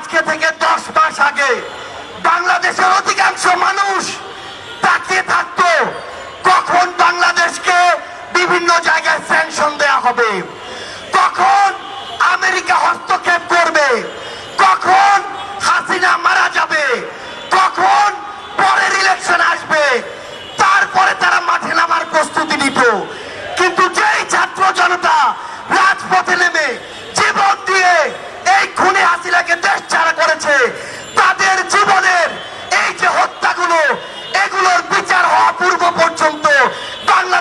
আজকে থেকে দশ মাস আগে বাংলাদেশের অধিকাংশ মানুষ তাকিয়ে থাকতো। কখন বাংলাদেশকে বিভিন্ন জায়গায় স্যাংশন দেয়া হবে? কখন আমেরিকা হস্তক্ষেপ করবে? কখন হাসিনা মারা যাবে? কখন পরের ইলেকশন আসবে? তারপরে তারা মাঠে নামার প্রস্তুতি নিত।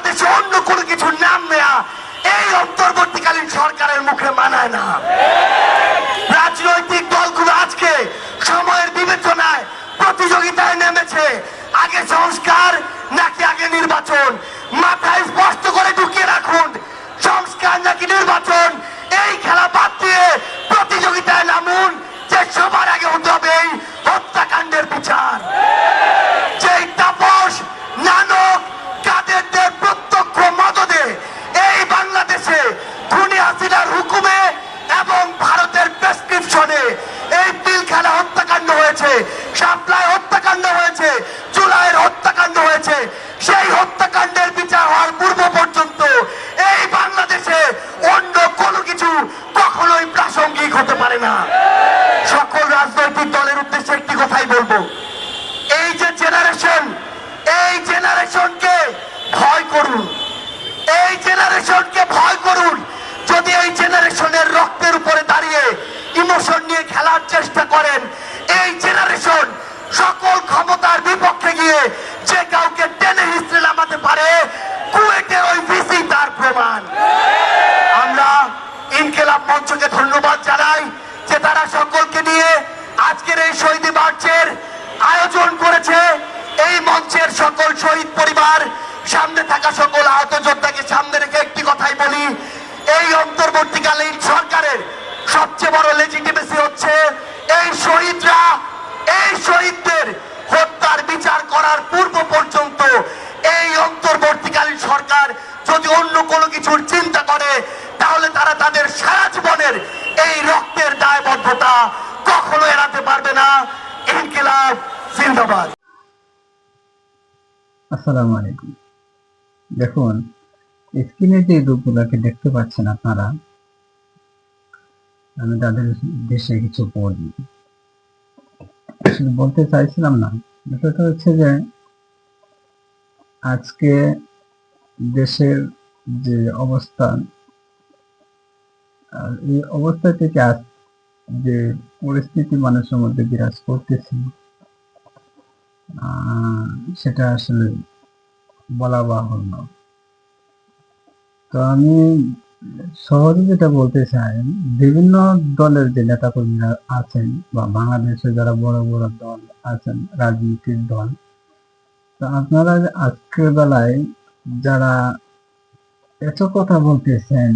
বাংলাদেশে অন্য কোনো কিছুর নাম নেয়া এই অন্তর্বর্তীকালীন সরকারের মুখে মানায় না। রাজনৈতিক দলগুলো আজকে সময়ের বিবেচনায় প্রতিযোগিতায় নেমেছে। আগে সংস্কার, নাকি আগে নির্বাচন? মাথায় সাপ্লাই হত্যাকাণ্ড হয়েছে, জুলাইয়ের হত্যাকাণ্ড হয়েছে। সেই হত্যাকাণ্ডের বিচার হওয়ার পূর্ব পর্যন্ত এই বাংলাদেশে অন্য কোনো কিছু কখনোই প্রাসঙ্গিক হতে পারে না। সকল রাজনৈতিক দলের উদ্দেশ্যে একটি কথাই বলব। এই যে জেনারেশন এই জেনারেশনকে ভয় করুন। এই জেনারেশনকে ভয় করুন যদি এই জেনারেশনের রক্তের উপরে দাঁড়িয়ে ইমোশন নিয়ে খেলার চেষ্টা করেন এই জেনারেশন সকল ক্ষমতার বিপক্ষে গিয়ে যে কাউকে টেনে হিস্ট্রি নামাতে পারে কুয়েটের ওই ভিসি তার প্রমাণ আমরা ইনকেলাব মঞ্চকে ধন্যবাদ জানাই যে তারা সকলকে নিয়ে আজকের এই শহীদ মার্চের আয়োজন করেছে এই মঞ্চের সকল শহীদ পরিবার সামনে থাকা সকল আহত যোদ্ধাকে সামনে রেখে একটি কথাই বলি এই অন্তর্বর্তীকালীন সরকারের সবচেয়ে বড় লেজিটিমেসি হচ্ছে এই শহীদরা এই শহীদদের হত্যার বিচার করার পূর্ব পর্যন্ত এই অন্তর্বর্তীকালীন সরকার যদি অন্য কোনো কিছুর চিন্তা করে তাহলে তারা তাদের সারা জীবনের এই রক্তের দায়বদ্ধতা কখনো এড়াতে পারবে না। ইনকিলাব, জিন্দাবাদ। আসসালামু আলাইকুম। দেখুন, স্ক্রিনে যে রূপগুলোকে দেখতে পাচ্ছেন আপনারা, আমি তাদের দেশে কিছু আসলে বলতে চাইছিলাম না, বিষয়টা হচ্ছে যে, আজকে দেশের যে অবস্থান এই অবস্থা থেকে আজ যে পরিস্থিতি মানুষের মধ্যে বিরাজ করতেছে সেটা আসলে বলা বাহুল্য। তো আমি সহজে যেটা বলতে চাই, বিভিন্ন দলের যে নেতাকর্মীরা আছেন বা বাংলাদেশে যারা বড় বড় দল আছেন, রাজনীতির দল, তো আপনারা আজকের বেলায় যারা এত কথা বলতেছেন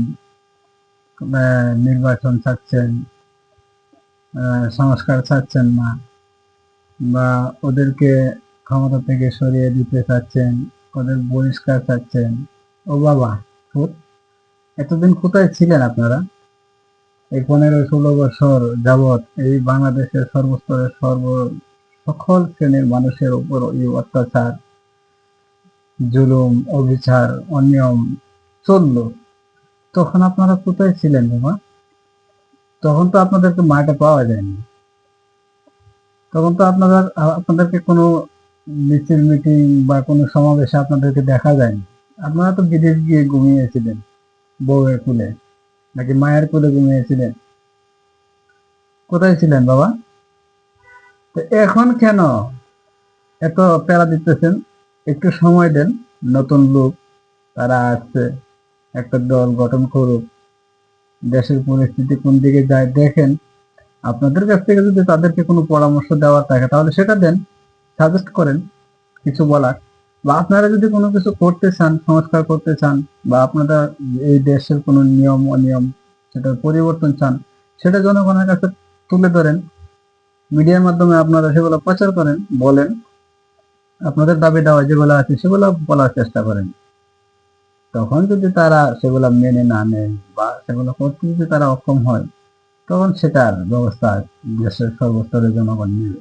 নির্বাচন চাচ্ছেন সংস্কার চাচ্ছেন না বা ওদেরকে ক্ষমতা থেকে সরিয়ে দিতে চাচ্ছেন, ওদের বহিষ্কার চাচ্ছেন। ও বাবা এতদিন কোথায় ছিলেন আপনারা? এই পনেরো ষোলো বছর যাবৎ এই বাংলাদেশের সর্বস্তরের সর্ব সকল শ্রেণির মানুষের উপর এই অত্যাচার, জুলুম, অবিচার, অনিয়ম চলল। তখন আপনারা কোথায় ছিলেন, বাবা? তখন তো আপনাদেরকে মাঠে পাওয়া যায়নি। তখন তো আপনারা, আপনাদেরকে কোনো মিছিল, মিটিং বা কোনো সমাবেশে আপনাদেরকে দেখা যায়নি। আপনারা তো বিদেশ গিয়ে ঘুমিয়েছিলেন, বউয়ের কুলে, নাকি মায়ের কুলে ঘুমিয়েছিলেন। কোথায় ছিলেন বাবা? তো এখন কেন এত প্যারা দিতেছেন? একটু সময় দেন, নতুন লোক, তারা আসছে, একটা দল গঠন করুক। দেশের পরিস্থিতি কোন দিকে যায় দেখেন, আপনাদের কাছ থেকে যদি তাদেরকে কোনো পরামর্শ দেওয়ার থাকে, তাহলে সেটা দেন সাজেস্ট করেন, কিছু বলার। বা আপনারা যদি কোনো কিছু করতে চান, সংস্কার করতে চান, বা আপনারা এই দেশের কোনো নিয়ম, অনিয়ম সেটা পরিবর্তন চান, সেটা জনগণের কাছে তুলে ধরেন, মিডিয়ার মাধ্যমে আপনারা সেগুলো প্রচার করেন, বলেন, আপনাদের দাবি দেওয়া যেগুলো আছে, সেগুলো বলার চেষ্টা করেন। তখন যদি তারা সেগুলো মেনে না নেয় বা সেগুলো করতে যদি তারা অক্ষম হয়, তখন সেটার ব্যবস্থা দেশের সর্বস্তরের জনগণ নেবে।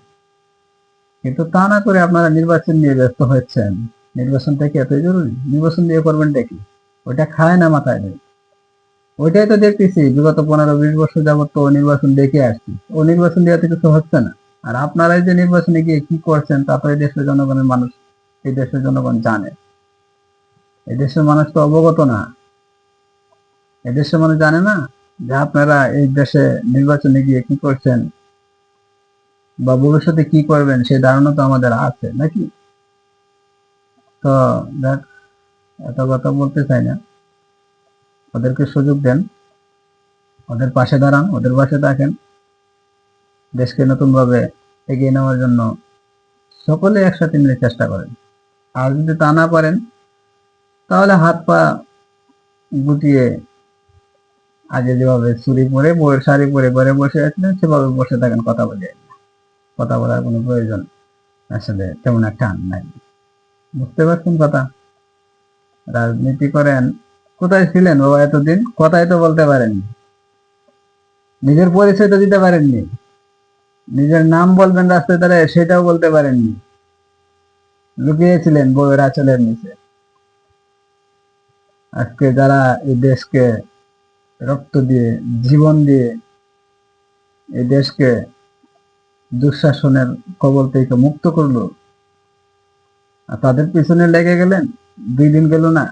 কিন্তু তা না করে আপনারা নির্বাচন নিয়ে ব্যস্ত হচ্ছেন। নির্বাচনটা কি এতই জরুরি? নির্বাচন দিয়ে করবেন কি? ওইটা খায় না মাথায় ওইটাই তো দেখতেছি, বিগত পনেরো বিশ বছর যাবত তো নির্বাচন দেখে আসছি। ও নির্বাচন দেওয়া তো কিছু হচ্ছে না। আর আপনারাই যে নির্বাচনে গিয়ে কি করছেন তা তো এই দেশের জনগণের মানুষ, এই দেশের জনগণ জানে। এই দেশের মানুষ তো অবগত না। এই দেশের মানুষ জানে না যে আপনারা এই দেশে নির্বাচনে গিয়ে কি করছেন বা ভবিষ্যতে কি করবেন, সেই ধারণা তো আমাদের আছে, নাকি? তো দেখ, এত কথা বলতে চাই না। ওদেরকে সুযোগ দেন, ওদের পাশে দাঁড়ান, ওদের পাশে থাকেন। দেশকে নতুন ভাবে এগিয়ে নেওয়ার জন্য সকলে একসাথে মিলে চেষ্টা করেন। আর যদি তা না পারেন তাহলে হাত পা গুটিয়ে আগে যেভাবে চুরি পরে বইয়ের শাড়ি পরে ঘরে বসে আছিলেন, সেভাবে বসে থাকেন, কথা বলে কথা বলার কোনো প্রয়োজন আসলে তেমন একটা আন নাই। বুঝতে পারছেন কথা? রাজনীতি করেন, কোথায় ছিলেন বাবা এতদিন? কথাই তো বলতে পারেননি। নিজের পরিচয় তো দিতে পারেননি। নিজের নাম বলবেন রাস্তায় তারা সেটাও বলতে পারেননি। লুকিয়েছিলেন বউয়ের আঁচলের নিচে। আজকে যারা এই দেশকে রক্ত দিয়ে, জীবন দিয়ে এই দেশকে দুঃশাসনের কবল থেকে মুক্ত করল, আর তাদের পিছনে লেগে গেলেন, দুই দিন গেল না।